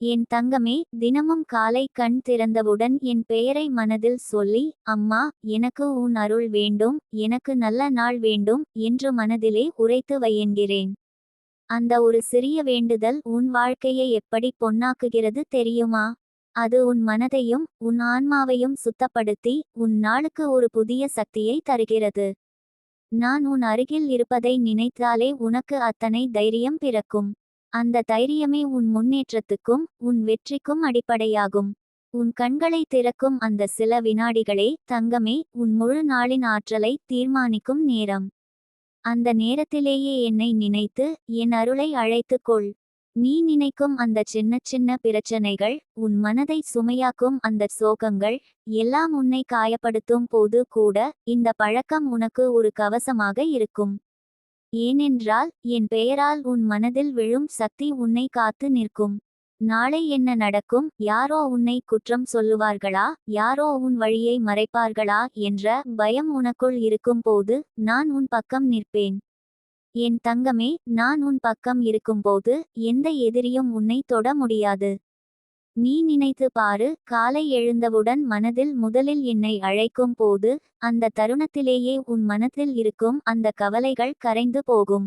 என் தங்கமே தினமும் காலை கண் திறந்தவுடன் என் பெயரை மனதில் சொல்லி அம்மா எனக்கு உன் அருள் வேண்டும் எனக்கு நல்ல நாள் வேண்டும் என்று மனதிலே உரைத்து வையென்கிறேன் அந்த ஒரு சிறிய வேண்டுதல் உன் வாழ்க்கையை எப்படி பொன்னாக்குகிறது தெரியுமா? அது உன் மனதையும் உன் ஆன்மாவையும் சுத்தப்படுத்தி உன் நாளுக்கு ஒரு புதிய சக்தியை தருகிறது. நான் உன் அருகில் இருப்பதை நினைத்தாலே உனக்கு அத்தனை தைரியம் பிறக்கும். அந்த தைரியமே உன் முன்னேற்றத்துக்கும் உன் வெற்றிக்கும் அடிப்படையாகும். உன் கண்களை திறக்கும் அந்த சில வினாடிகளே தங்கமே உன் முழு நாளின் ஆற்றலை தீர்மானிக்கும் நேரம். அந்த நேரத்திலேயே என்னை நினைத்து என் அருளை அழைத்துக் கொள். நீ நினைக்கும் அந்த சின்ன சின்ன பிரச்சனைகள் உன் மனதை சுமையாக்கும் அந்த சோகங்கள் எல்லாம் உன்னை காயப்படுத்தும் போது கூட இந்த பழக்கம் உனக்கு ஒரு கவசமாக இருக்கும். ஏனென்றால் என் பெயரால் உன் மனதில் விழும் சக்தி உன்னை காத்து நிற்கும். நாளை என்ன நடக்கும்? யாரோ உன்னை குற்றம் சொல்லுவார்களா? யாரோ உன் வழியை மறைப்பார்களா? என்ற பயம் உனக்குள் இருக்கும் போது நான் உன் பக்கம் நிற்பேன். என் தங்கமே நான் உன் பக்கம் இருக்கும்போது எந்த எதிரியும் உன்னை தொட முடியாது. நீ நினைத்து பாரு காலை எழுந்தவுடன் மனதில் முதலில் என்னை அழைக்கும் போது அந்த தருணத்திலேயே உன் மனத்தில் இருக்கும் அந்த கவலைகள் கரைந்து போகும்.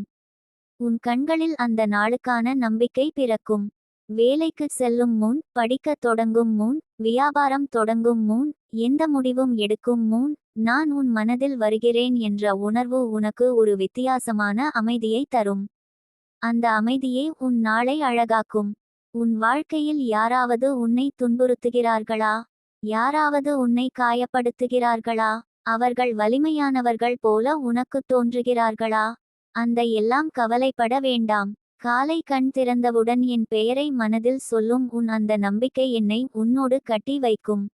உன் கண்களில் அந்த நாளுக்கான நம்பிக்கை பிறக்கும். வேலைக்கு செல்லும் முன் படிக்கத் தொடங்கும் முன் வியாபாரம் தொடங்கும் முன் எந்த முடிவும் எடுக்கும் முன் நான் உன் மனதில் வருகிறேன் என்ற உணர்வு உனக்கு ஒரு வித்தியாசமான அமைதியை தரும். அந்த அமைதியே உன் நாளை அழகாக்கும். உன் வாழ்க்கையில் யாராவது உன்னை துன்புறுத்துகிறார்களா? யாராவது உன்னை காயப்படுத்துகிறார்களா? அவர்கள் வலிமையானவர்கள் போல உனக்கு தோன்றுகிறார்களா? அந்த எல்லாம் கவலைப்பட வேண்டாம். காலை கண் திறந்தவுடன் என் பெயரை மனதில் சொல்லும் உன் அந்த நம்பிக்கை என்னை உன்னோடு கட்டி வைக்கும்.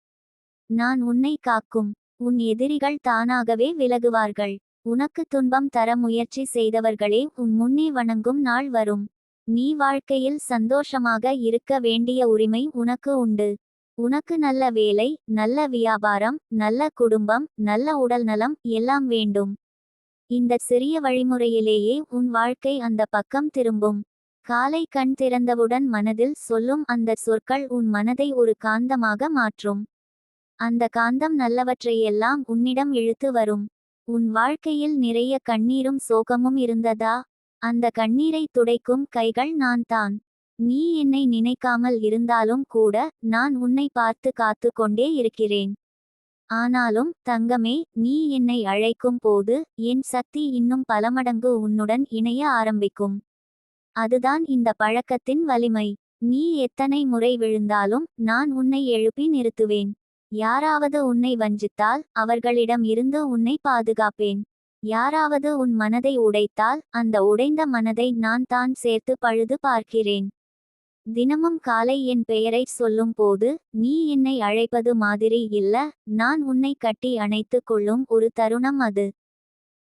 நான் உன்னை காக்கும். உன் எதிரிகள் தானாகவே விலகுவார்கள். உனக்கு துன்பம் தர முயற்சி செய்தவர்களே உன் முன்னே வணங்கும் நாள் வரும். நீ வாழ்க்கையில் சந்தோஷமாக இருக்க வேண்டிய உரிமை உனக்கு உண்டு. உனக்கு நல்ல வேலை நல்ல வியாபாரம் நல்ல குடும்பம் நல்ல உடல்நலம் எல்லாம் வேண்டும். இந்த சிறிய வழிமுறையிலேயே உன் வாழ்க்கை அந்த பக்கம் திரும்பும். காலை கண் திறந்தவுடன் மனதில் சொல்லும் அந்த சொற்கள் உன் மனதை ஒரு காந்தமாக மாற்றும். அந்த காந்தம் நல்லவற்றையெல்லாம் உன்னிடம் இழுத்து வரும். உன் வாழ்க்கையில் நிறைய கண்ணீரும் சோகமும் இருந்ததா? அந்த கண்ணீரை துடைக்கும் கைகள் நான் தான். நீ என்னை நினைக்காமல் இருந்தாலும் கூட நான் உன்னை பார்த்து காத்து கொண்டே இருக்கிறேன். ஆனாலும் தங்கமே நீ என்னை அழைக்கும் போது என் சக்தி இன்னும் பல மடங்கு உன்னுடன் இணைய ஆரம்பிக்கும். அதுதான் இந்த பழக்கத்தின் வலிமை. நீ எத்தனை முறை விழுந்தாலும் நான் உன்னை எழுப்பி நிறுத்துவேன். யாராவது உன்னை வஞ்சித்தால் அவர்களிடம் இருந்து உன்னை பாதுகாப்பேன். யாராவது உன் மனதை உடைத்தால் அந்த உடைந்த மனதை நான் தான் சேர்த்து பழுது பார்க்கிறேன். தினமும் காலை என் பெயரை சொல்லும் போது நீ என்னை அழைப்பது மாதிரி இல்ல நான் உன்னை கட்டி அணைத்து கொள்ளும் ஒரு தருணம் அது.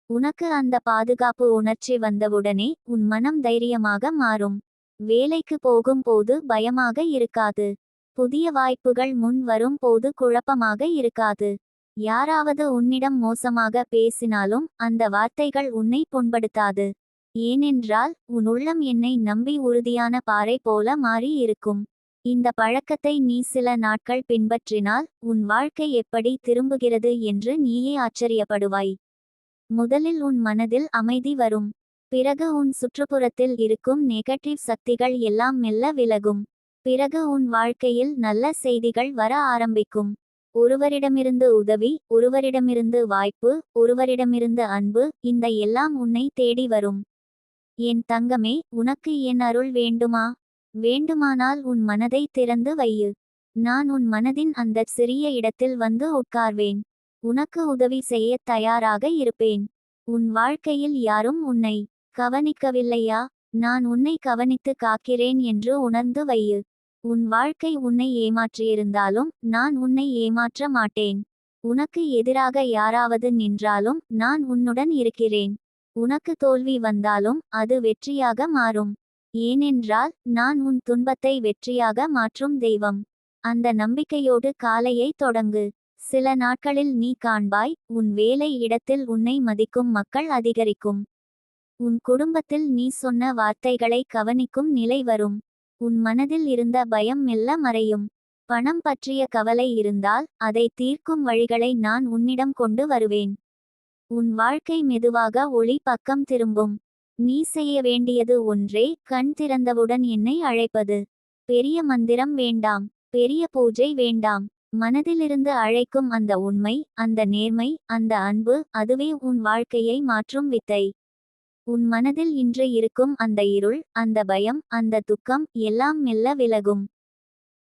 உனக்கு அந்த பாதுகாப்பு உணர்ச்சி வந்தவுடனே உன் மனம் தைரியமாக மாறும். வேலைக்கு போகும்போது பயமாக இருக்காது. புதிய வாய்ப்புகள் முன் வரும் போது குழப்பமாக இருக்காது. யாராவது உன்னிடம் மோசமாக பேசினாலும் அந்த வார்த்தைகள் உன்னை புண்படுத்தாது. ஏனென்றால் உன் உள்ளம் என்னை நம்பி உறுதியான பாறை போல மாறி இருக்கும். இந்த பழக்கத்தை நீ சில நாட்கள் பின்பற்றினால் உன் வாழ்க்கை எப்படி திரும்புகிறது என்று நீயே ஆச்சரியப்படுவாய். முதலில் உன் மனதில் அமைதி வரும். பிறகு உன் சுற்றுப்புறத்தில் இருக்கும் நெகட்டிவ் சக்திகள் எல்லாம் மெல்ல விலகும். பிறகு உன் வாழ்க்கையில் நல்ல செய்திகள் வர ஆரம்பிக்கும். ஒருவரிடமிருந்து உதவி ஒருவரிடமிருந்து வாய்ப்பு ஒருவரிடமிருந்து அன்பு இந்த எல்லாம் உன்னை தேடி வரும். என் தங்கமே உனக்கு என் அருள் வேண்டுமா? வேண்டுமானால் உன் மனதை திறந்து வையு. நான் உன் மனதின் அந்த சிறிய இடத்தில் வந்து உட்கார்வேன். உனக்கு உதவி செய்ய தயாராக இருப்பேன். உன் வாழ்க்கையில் யாரும் உன்னை கவனிக்கவில்லையா? நான் உன்னை கவனித்து காக்கிறேன் என்று உணர்ந்து வையு. உன் வாழ்க்கை உன்னை ஏமாற்றியிருந்தாலும் நான் உன்னை ஏமாற்ற மாட்டேன். உனக்கு எதிராக யாராவது நின்றாலும் நான் உன்னுடன் இருக்கிறேன். உனக்கு தோல்வி வந்தாலும் அது வெற்றியாக மாறும். ஏனென்றால் நான் உன் துன்பத்தை வெற்றியாக மாற்றும் தெய்வம். அந்த நம்பிக்கையோடு காலையை தொடங்கு. சில நாட்களில் நீ காண்பாய் உன் வேலை இடத்தில் உன்னை மதிக்கும் மக்கள் அதிகரிக்கும். உன் குடும்பத்தில் நீ சொன்ன வார்த்தைகளை கவனிக்கும் நிலை வரும். உன் மனதில் இருந்த பயம் மெல்ல மறையும். பணம் பற்றிய கவலை இருந்தால் அதை தீர்க்கும் வழிகளை நான் உன்னிடம் கொண்டு வருவேன். உன் வாழ்க்கை மெதுவாக ஒளி பக்கம் திரும்பும். நீ செய்ய வேண்டியது ஒன்றே கண் திறந்தவுடன் என்னை அழைப்பது. பெரிய மந்திரம் வேண்டாம் பெரிய பூஜை வேண்டாம். மனதிலிருந்து அழைக்கும் அந்த உண்மை அந்த நேர்மை அந்த அன்பு அதுவே உன் வாழ்க்கையை மாற்றும் வித்தை. உன் மனதில் இன்று இருக்கும் அந்த இருள் அந்த பயம் அந்த துக்கம் எல்லாம் மெல்ல விலகும்.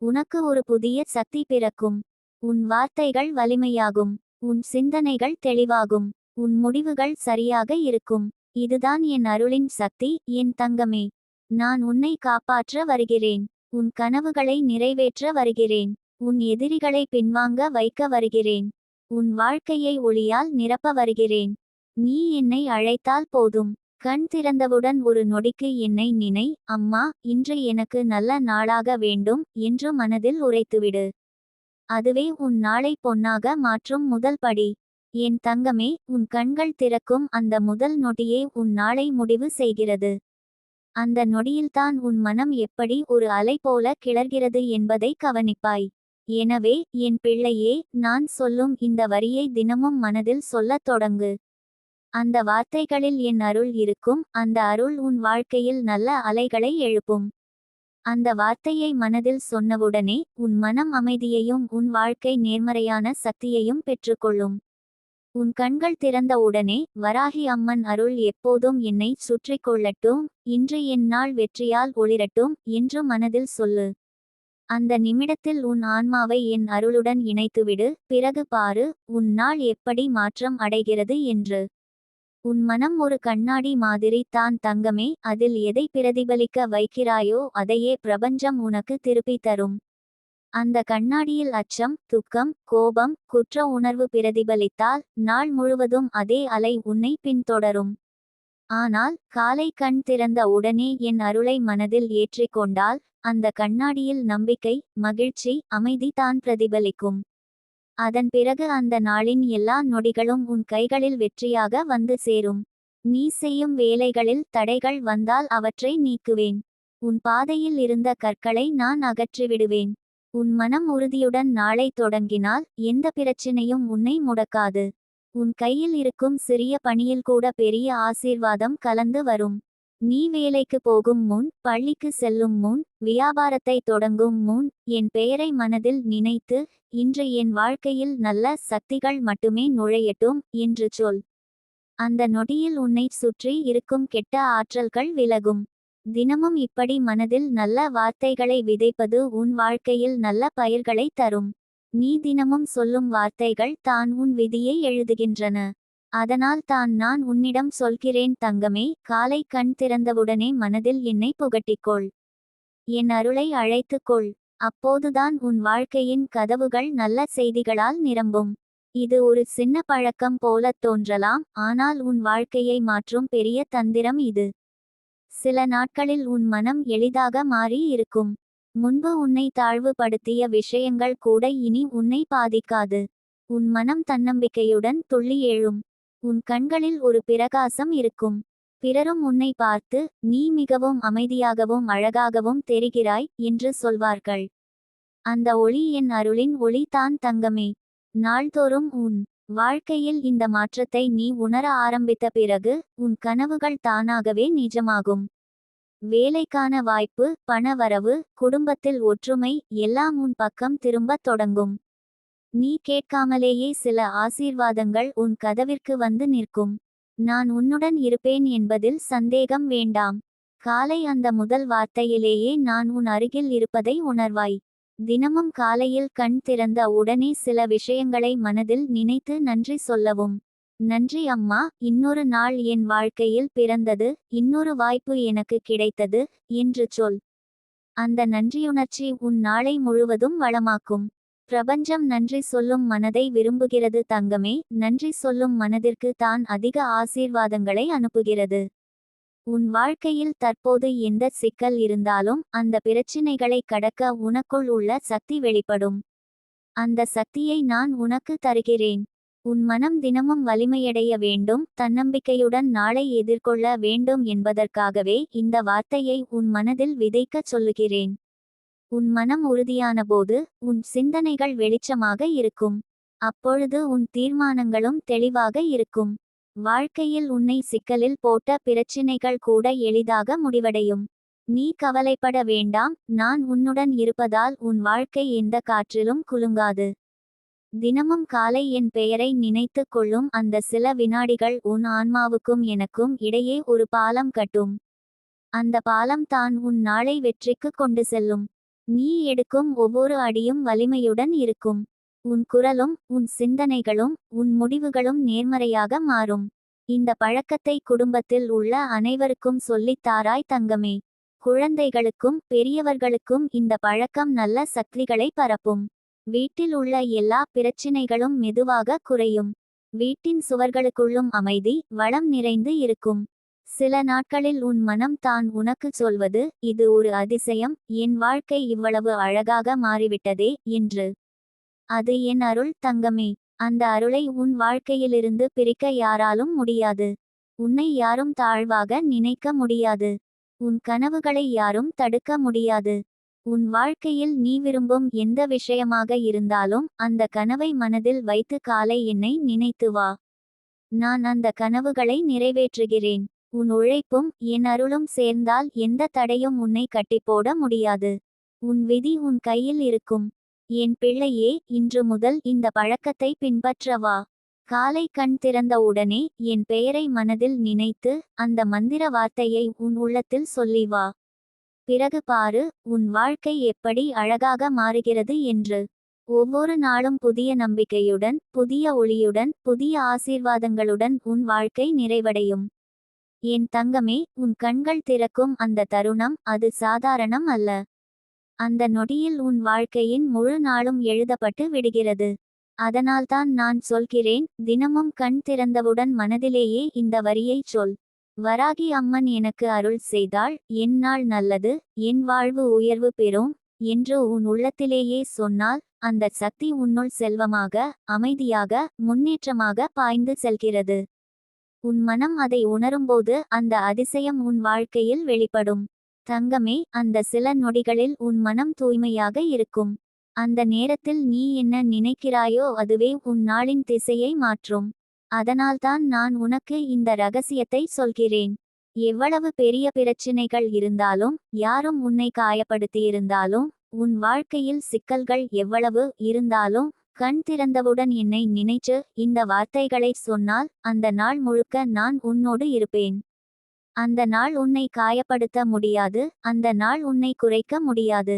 உனக்கு ஒரு புதிய சக்தி பிறக்கும். உன் வார்த்தைகள் வலிமையாகும். உன் சிந்தனைகள் தெளிவாகும். உன் முடிவுகள் சரியாக இருக்கும். இதுதான் என் அருளின் சக்தி என் தங்கமே. நான் உன்னை காப்பாற்ற வருகிறேன். உன் கனவுகளை நிறைவேற்ற வருகிறேன். உன் எதிரிகளை பின்வாங்க வைக்க வருகிறேன். உன் வாழ்க்கையை ஒளியால் நிரப்ப வருகிறேன். நீ என்னை அழைத்தால் போதும். கண் திறந்தவுடன் ஒரு நொடிக்கு என்னை நினை அம்மா இன்று எனக்கு நல்ல நாளாக வேண்டும் என்று மனதில் உரைத்துவிடு. அதுவே உன் நாளை பொன்னாக மாற்றும் முதல் படி. என் தங்கமே உன் கண்கள் திறக்கும் அந்த முதல் நொடியே உன் நாளை முடிவு செய்கிறது. அந்த நொடியில்தான் உன் மனம் எப்படி ஒரு அலை போல கிளர்கிறது என்பதை கவனிப்பாய். எனவே என் பிள்ளையே நான் சொல்லும் இந்த வரியை தினமும் மனதில் சொல்லத் தொடங்கு. அந்த வார்த்தைகளில் என் அருள் இருக்கும் அந்த அருள் உன் வாழ்க்கையில் நல்ல அலைகளை எழுப்பும். அந்த வார்த்தையை மனதில் சொன்னவுடனே உன் மனம் அமைதியையும் உன் வாழ்க்கை நேர்மறையான சக்தியையும் பெற்றுக்கொள்ளும். உன் கண்கள் திறந்த உடனே வராகி அம்மன் அருள் எப்போதும் என்னை சுற்றி கொள்ளட்டும் இன்று என் நாள் வெற்றியால் ஒளிரட்டும் என்று மனதில் சொல்லு. அந்த நிமிடத்தில் உன் ஆன்மாவை என் அருளுடன் இணைத்துவிடு பிறகு பாரு உன் நாள் எப்படி மாற்றம் அடைகிறது என்று. உன் மனம் ஒரு கண்ணாடி மாதிரி தான் தங்கமே அதில் எதை பிரதிபலிக்க வைக்கிறாயோ அதையே பிரபஞ்சம் உனக்கு திருப்பி தரும். அந்த கண்ணாடியில் அச்சம் துக்கம் கோபம் குற்ற உணர்வு பிரதிபலித்தால் நாள் முழுவதும் அதே அலை உன்னை பின்தொடரும். ஆனால் காலை கண் திறந்த உடனே என் அருளை மனதில் ஏற்றிக்கொண்டால் அந்த கண்ணாடியில் நம்பிக்கை மகிழ்ச்சி அமைதி தான் பிரதிபலிக்கும். அதன் பிறகு அந்த நாளின் எல்லா நொடிகளும் உன் கைகளில் வெற்றியாக வந்து சேரும். நீ செய்யும் வேலைகளில் தடைகள் வந்தால் அவற்றை நீக்குவேன். உன் பாதையில் இருந்த கற்களை நான் அகற்றிவிடுவேன். உன் மனம் உறுதியுடன் நாளை தொடங்கினால் எந்த பிரச்சினையும் உன்னை முடக்காது. உன் கையில் இருக்கும் சிறிய பணியில் கூட பெரிய ஆசீர்வாதம் கலந்து வரும். நீ வேலைக்கு போகும் முன் பள்ளிக்கு செல்லும் முன் வியாபாரத்தை தொடங்கும் முன் என் பெயரை மனதில் நினைத்து இன்று என் வாழ்க்கையில் நல்ல சக்திகள் மட்டுமே நுழையட்டும் என்று சொல். அந்த நொடியில் உன்னை சுற்றி இருக்கும் கெட்ட ஆற்றல்கள் விலகும். தினமும் இப்படி மனதில் நல்ல வார்த்தைகளை விதைப்பது உன் வாழ்க்கையில் நல்ல பயிர்களை தரும். நீ தினமும் சொல்லும் வார்த்தைகள் தான் உன் விதியை எழுதுகின்றன. அதனால் தான் நான் உன்னிடம் சொல்கிறேன் தங்கமே காலை கண் திறந்தவுடனே மனதில் என்னை புகட்டிக்கொள். என் அருளை அழைத்துக்கொள். அப்போதுதான் உன் வாழ்க்கையின் கதவுகள் நல்ல செய்திகளால் நிரம்பும். இது ஒரு சின்ன பழக்கம் போலத் தோன்றலாம் ஆனால் உன் வாழ்க்கையை மாற்றும் பெரிய தந்திரம் இது. சில நாட்களில் உன் மனம் எளிதாக மாறி இருக்கும். முன்பு உன்னை தாழ்வுபடுத்திய விஷயங்கள் கூட இனி உன்னை பாதிக்காது. உன் மனம் தன்னம்பிக்கையுடன் துள்ளி எழும். உன் கண்களில் ஒரு பிரகாசம் இருக்கும். பிறரும் உன்னை பார்த்து நீ மிகவும் அமைதியாகவும் அழகாகவும் தெரிகிறாய் என்று சொல்வார்கள். அந்த ஒளி என் அருளின் ஒளி தான் தங்கமே. நாள்தோறும் உன் வாழ்க்கையில் இந்த மாற்றத்தை நீ உணர ஆரம்பித்த பிறகு உன் கனவுகள் தானாகவே நிஜமாகும். வேலைக்கான வாய்ப்பு பணவரவு குடும்பத்தில் ஒற்றுமை எல்லாம் உன் பக்கம் திரும்பத் தொடங்கும். நீ கேட்காமலேயே சில ஆசீர்வாதங்கள் உன் கதவிற்கு வந்து நிற்கும். நான் உன்னுடன் இருப்பேன் என்பதில் சந்தேகம் வேண்டாம். காலை அந்த முதல் வார்த்தையிலேயே நான் உன் அருகில் இருப்பதை உணர்வாய். தினமும் காலையில் கண் திறந்த உடனே சில விஷயங்களை மனதில் நினைத்து நன்றி சொல்லவும். நன்றி அம்மா இன்னொரு நாள் என் வாழ்க்கையில் பிறந்தது இன்னொரு வாய்ப்பு எனக்கு கிடைத்தது என்று சொல். அந்த நன்றியுணர்ச்சி உன் நாளை முழுவதும் வளமாக்கும். பிரபஞ்சம் நன்றி சொல்லும் மனதை விரும்புகிறது தங்கமே நன்றி சொல்லும் மனதிற்கு தான் அதிக ஆசீர்வாதங்களை அனுப்புகிறது. உன் வாழ்க்கையில் தற்போது எந்த சிக்கல் இருந்தாலும் அந்த பிரச்சினைகளை கடக்க உனக்குள் உள்ள சக்தி வெளிப்படும். அந்த சக்தியை நான் உனக்கு தருகிறேன். உன் மனம் தினமும் வலிமையடைய வேண்டும் தன்னம்பிக்கையுடன் நாளை எதிர்கொள்ள வேண்டும் என்பதற்காகவே இந்த வார்த்தையை உன் மனதில் விதைக்கச் சொல்லுகிறேன். உன் மனம் உறுதியானபோது உன் சிந்தனைகள் வெளிச்சமாக இருக்கும். அப்பொழுது உன் தீர்மானங்களும் தெளிவாக இருக்கும். வாழ்க்கையில் உன்னை சிக்கலில் போட்ட பிரச்சினைகள் கூட எளிதாக முடிவடையும். நீ கவலைப்பட வேண்டாம் நான் உன்னுடன் இருப்பதால் உன் வாழ்க்கை எந்த காற்றிலும் குலுங்காது. தினமும் காலை என் பெயரை நினைத்து கொள்ளும் அந்த சில வினாடிகள் உன் ஆன்மாவுக்கும் எனக்கும் இடையே ஒரு பாலம் கட்டும். அந்த பாலம் தான் உன் நாளை வெற்றிக்கு கொண்டு செல்லும். நீ எடுக்கும் ஒவ்வொரு அடியும் வலிமையுடன் இருக்கும். உன் குரலும் உன் சிந்தனைகளும் உன் முடிவுகளும் நேர்மறையாக மாறும். இந்த பழக்கத்தை குடும்பத்தில் உள்ள அனைவருக்கும் சொல்லித்தாராய் தங்கமே. குழந்தைகளுக்கும் பெரியவர்களுக்கும் இந்த பழக்கம் நல்ல சக்திகளை பரப்பும். வீட்டில் உள்ள எல்லா பிரச்சினைகளும் மெதுவாக குறையும். வீட்டின் சுவர்களுக்குள்ளும் அமைதி வளம் நிறைந்து இருக்கும். சில நாட்களில் உன் மனம் தான் உனக்கு சொல்வது இது ஒரு அதிசயம் என் வாழ்க்கை இவ்வளவு அழகாக மாறிவிட்டதே என்று. அது என் அருள் தங்கமே. அந்த அருளை உன் வாழ்க்கையிலிருந்து பிரிக்க யாராலும் முடியாது. உன்னை யாரும் தாழ்வாக நினைக்க முடியாது. உன் கனவுகளை யாரும் தடுக்க முடியாது. உன் வாழ்க்கையில் நீ விரும்பும் எந்த விஷயமாக இருந்தாலும் அந்த கனவை மனதில் வைத்து காலை என்னை நினைத்து வா. நான் அந்த கனவுகளை நிறைவேற்றுகிறேன். உன் உழைப்பும் என் அருளும் சேர்ந்தால் எந்த தடையும் உன்னை கட்டிப்போட முடியாது. உன் விதி உன் கையில் இருக்கும். என் பிள்ளையே இன்று முதல் இந்த பழக்கத்தை பின்பற்றவா காலை கண் திறந்த உடனே என் பெயரை மனதில் நினைத்து அந்த மந்திர வார்த்தையை உன் உள்ளத்தில் சொல்லி வா. பிறகு பாரு உன் வாழ்க்கை எப்படி அழகாக மாறுகிறது என்று. ஒவ்வொரு நாளும் புதிய நம்பிக்கையுடன் புதிய ஒளியுடன் புதிய ஆசீர்வாதங்களுடன் உன் வாழ்க்கை நிறைவடையும். என் தங்கமே உன் கண்கள் திறக்கும் அந்த தருணம் அது சாதாரணம் அல்ல. அந்த நொடியில் உன் வாழ்க்கையின் முழு நாளும் எழுதப்பட்டு விடுகிறது. அதனால்தான் நான் சொல்கிறேன் தினமும் கண் திறந்தவுடன் மனதிலேயே இந்த வரியைச் சொல். வராகி அம்மன் எனக்கு அருள் செய்தாள் என் நாள் நல்லது என் வாழ்வு உயர்வு பெறும் என்று உன் உள்ளத்திலேயே சொன்னால் அந்த சக்தி உன்னுள் செல்வமாக அமைதியாக முன்னேற்றமாக பாய்ந்து செல்கிறது. உன் மனம் அதை உணரும்போது அந்த அதிசயம் உன் வாழ்க்கையில் வெளிப்படும். தங்கமே அந்த சில நொடிகளில் உன் மனம் தூய்மையாக இருக்கும். அந்த நேரத்தில் நீ என்ன நினைக்கிறாயோ அதுவே உன் நாளின் திசையை மாற்றும். அதனால்தான் நான் உனக்கு இந்த ரகசியத்தை சொல்கிறேன். எவ்வளவு பெரிய பிரச்சினைகள் இருந்தாலும் யாரும் உன்னை காயப்படுத்தியிருந்தாலும் உன் வாழ்க்கையில் சிக்கல்கள் எவ்வளவு இருந்தாலும் கண் திறந்தவுடன் என்னை நினைச்சு இந்த வார்த்தைகளை சொன்னால் அந்த நாள் முழுக்க நான் உன்னோடு இருப்பேன். அந்த நாள் உன்னை காயப்படுத்த முடியாது அந்த நாள் உன்னை குறைக்க முடியாது.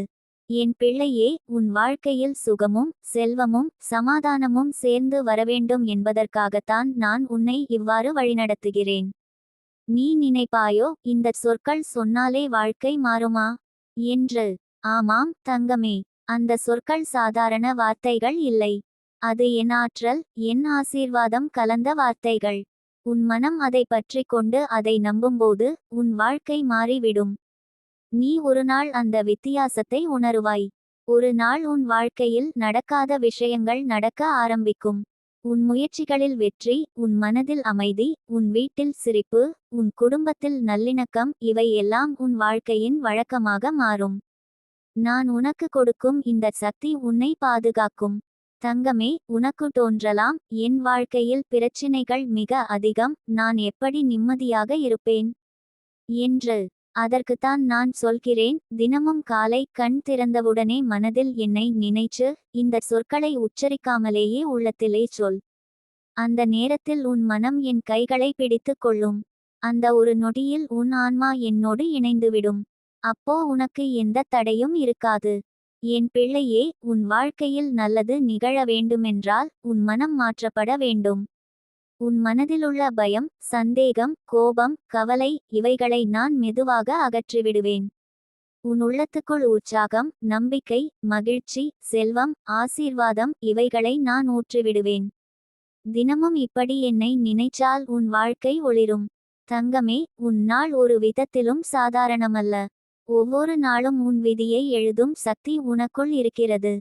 என் பிள்ளையே உன் வாழ்க்கையில் சுகமும் செல்வமும் சமாதானமும் சேர்ந்து வரவேண்டும் என்பதற்காகத்தான் நான் உன்னை இவ்வாறு வழிநடத்துகிறேன். நீ நினைப்பாயோ இந்த சொற்கள் சொன்னாலே வாழ்க்கை மாறுமா? என்று. ஆமாம் தங்கமே. அந்த சொற்கள் சாதாரண வார்த்தைகள் இல்லை. அது என் ஆற்றல் என் ஆசீர்வாதம் கலந்த வார்த்தைகள். உன் மனம் அதை பற்றி கொண்டு அதை நம்பும்போது உன் வாழ்க்கை மாறிவிடும். நீ ஒரு நாள் அந்த வித்தியாசத்தை உணருவாய். ஒரு நாள் உன் வாழ்க்கையில் நடக்காத விஷயங்கள் நடக்க ஆரம்பிக்கும். உன் முயற்சிகளில் வெற்றி உன் மனதில் அமைதி உன் வீட்டில் சிரிப்பு உன் குடும்பத்தில் நல்லிணக்கம் இவை எல்லாம் உன் வாழ்க்கையின் வழக்கமாக மாறும். நான் உனக்கு கொடுக்கும் இந்த சக்தி உன்னை பாதுகாக்கும். தங்கமே உனக்கு தோன்றலாம். என் வாழ்க்கையில் பிரச்சினைகள் மிக அதிகம். நான் எப்படி நிம்மதியாக இருப்பேன்? என்று. அதற்குத்தான் நான் சொல்கிறேன். தினமும் காலை கண் திறந்தவுடனே மனதில் என்னை நினைச்சு இந்த சொற்களை உச்சரிக்காமலேயே உள்ளத்திலே சொல். அந்த நேரத்தில் உன் மனம் என் கைகளை பிடித்து கொள்ளும். அந்த ஒரு நொடியில் உன் ஆன்மா என்னோடு இணைந்துவிடும். அப்போ உனக்கு எந்த தடையும் இருக்காது. என் பிள்ளையே உன் வாழ்க்கையில் நல்லது நிகழ வேண்டுமென்றால் உன் மனம் மாற்றப்பட வேண்டும். உன் மனதிலுள்ள பயம் சந்தேகம் கோபம் கவலை இவைகளை நான் மெதுவாக அகற்றிவிடுவேன். உன் உள்ளத்துக்குள் உற்சாகம் நம்பிக்கை மகிழ்ச்சி செல்வம் ஆசீர்வாதம் இவைகளை நான் ஊற்றிவிடுவேன். தினமும் இப்படி என்னை நினைச்சால் உன் வாழ்க்கை ஒளிரும். தங்கமே உன் நாள் ஒரு விதத்திலும் சாதாரணமல்ல. ஒவ்வொரு நாளும் உன் விதியை எழுதும் சக்தி உனக்குள் இருக்கிறது.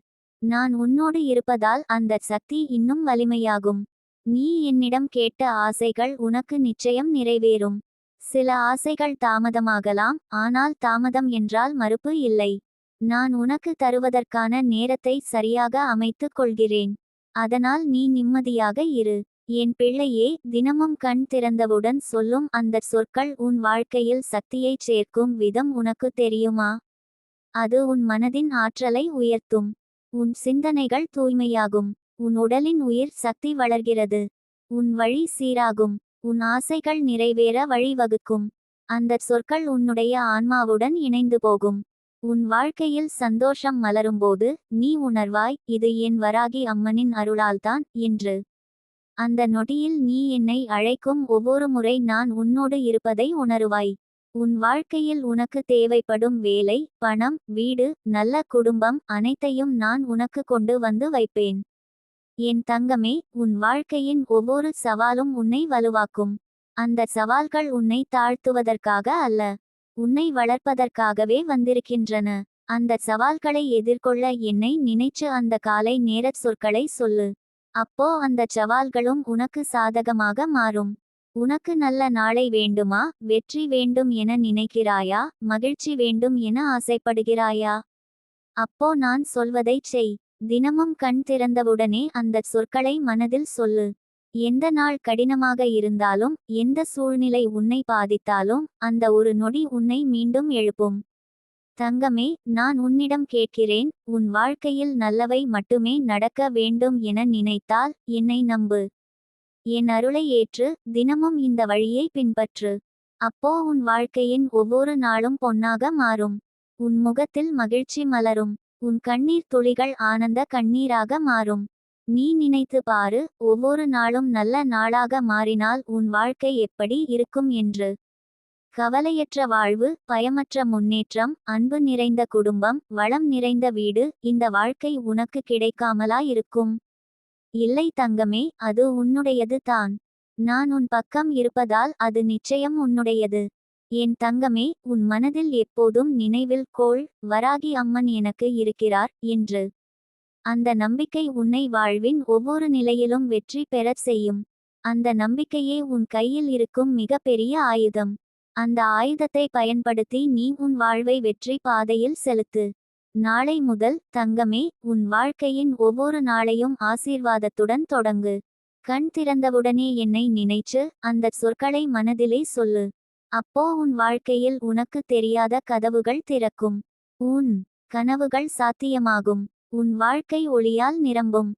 நான் உன்னோடு இருப்பதால் அந்த சக்தி இன்னும் வலிமையாகும். நீ என்னிடம் கேட்ட ஆசைகள் உனக்கு நிச்சயம் நிறைவேறும். சில ஆசைகள் தாமதமாகலாம் ஆனால் தாமதம் என்றால் மறுப்பு இல்லை. நான் உனக்கு தருவதற்கான நேரத்தை சரியாக அமைத்துக் கொள்கிறேன். அதனால் நீ நிம்மதியாக இரு. என் பிள்ளையே தினமும் கண் திறந்தவுடன் சொல்லும் அந்த சொற்கள் உன் வாழ்க்கையில் சக்தியைச் சேர்க்கும் விதம் உனக்கு தெரியுமா? அது உன் மனதின் ஆற்றலை உயர்த்தும். உன் சிந்தனைகள் தூய்மையாகும். உன் உடலின் உயிர் சக்தி வளர்கிறது. உன் வழி சீராகும். உன் ஆசைகள் நிறைவேற வழிவகுக்கும். அந்த சொற்கள் உன்னுடைய ஆன்மாவுடன் இணைந்து போகும். உன் வாழ்க்கையில் சந்தோஷம் மலரும்போது நீ உணர்வாய் இது என் வராகி அம்மனின் அருளால்தான் என்று அந்த நொடியில் நீ என்னை அழைக்கும் ஒவ்வொரு முறை நான் உன்னோடு இருப்பதை உணருவாய். உன் வாழ்க்கையில் உனக்கு தேவைப்படும் வேலை பணம் வீடு நல்ல குடும்பம் அனைத்தையும் நான் உனக்கு கொண்டு வந்து வைப்பேன். என் தங்கமே உன் வாழ்க்கையின் ஒவ்வொரு சவாலும் உன்னை வலுவாக்கும். அந்த சவால்கள் உன்னை தாழ்த்துவதற்காக அல்ல உன்னை வளர்ப்பதற்காகவே வந்திருக்கின்றன. அந்த சவால்களை எதிர்கொள்ள என்னை நினைச்சு அந்த காலை நேரச் சொற்களை சொல்லு. அப்போ அந்த சவால்களும் உனக்கு சாதகமாக மாறும். உனக்கு நல்ல நாளை வேண்டுமா? வெற்றி வேண்டும் என நினைக்கிறாயா? மகிழ்ச்சி வேண்டும் என ஆசைப்படுகிறாயா? அப்போ நான் சொல்வதைச் செய். தினமும் கண் திறந்தவுடனே அந்த சொற்களை மனதில் சொல்லு. எந்த நாள் கடினமாக இருந்தாலும் எந்த சூழ்நிலை உன்னை பாதித்தாலும் அந்த ஒரு நொடி உன்னை மீண்டும் எழுப்பும். தங்கமே நான் உன்னிடம் கேட்கிறேன் உன் வாழ்க்கையில் நல்லவை மட்டுமே நடக்க வேண்டும் என நினைத்தால் என்னை நம்பு. என் அருளை ஏற்று தினமும் இந்த வழியை பின்பற்று. அப்போ உன் வாழ்க்கையின் ஒவ்வொரு நாளும் பொன்னாக மாறும். உன் முகத்தில் மகிழ்ச்சி மலரும். உன் கண்ணீர் துளிகள் ஆனந்த கண்ணீராக மாறும். நீ நினைத்து பாரு ஒவ்வொரு நாளும் நல்ல நாளாக மாறினால் உன் வாழ்க்கை எப்படி இருக்கும் என்று. கவலையற்ற வாழ்வு பயமற்ற முன்னேற்றம் அன்பு நிறைந்த குடும்பம் வளம் நிறைந்த வீடு இந்த வாழ்க்கை உனக்கு கிடைக்காமலா இருக்கும் இல்லை தங்கமே அது உன்னுடையது தான். நான் உன் பக்கம் இருப்பதால் அது நிச்சயம் உன்னுடையது. என் தங்கமே உன் மனதில் எப்போதும் நினைவில் கோள் வராகி அம்மன் எனக்கு இருக்கிறார் என்று. அந்த நம்பிக்கை உன்னை வாழ்வின் ஒவ்வொரு நிலையிலும் வெற்றி பெறச் செய்யும். அந்த நம்பிக்கையே உன் கையில் இருக்கும் மிகப்பெரிய ஆயுதம். அந்த ஆயுதத்தை பயன்படுத்தி நீ உன் வாழ்வை வெற்றி பாதையில் செலுத்து. நாளை முதல் தங்கமே உன் வாழ்க்கையின் ஒவ்வொரு நாளையும் ஆசீர்வாதத்துடன் தொடங்கு. கண் திறந்தவுடனே என்னை நினைச்சு அந்த சொற்களை மனதிலே சொல்லு. அப்போ உன் வாழ்க்கையில் உனக்கு தெரியாத கதவுகள் திறக்கும். உன் கனவுகள் சாத்தியமாகும். உன் வாழ்க்கை ஒளியால் நிரம்பும்.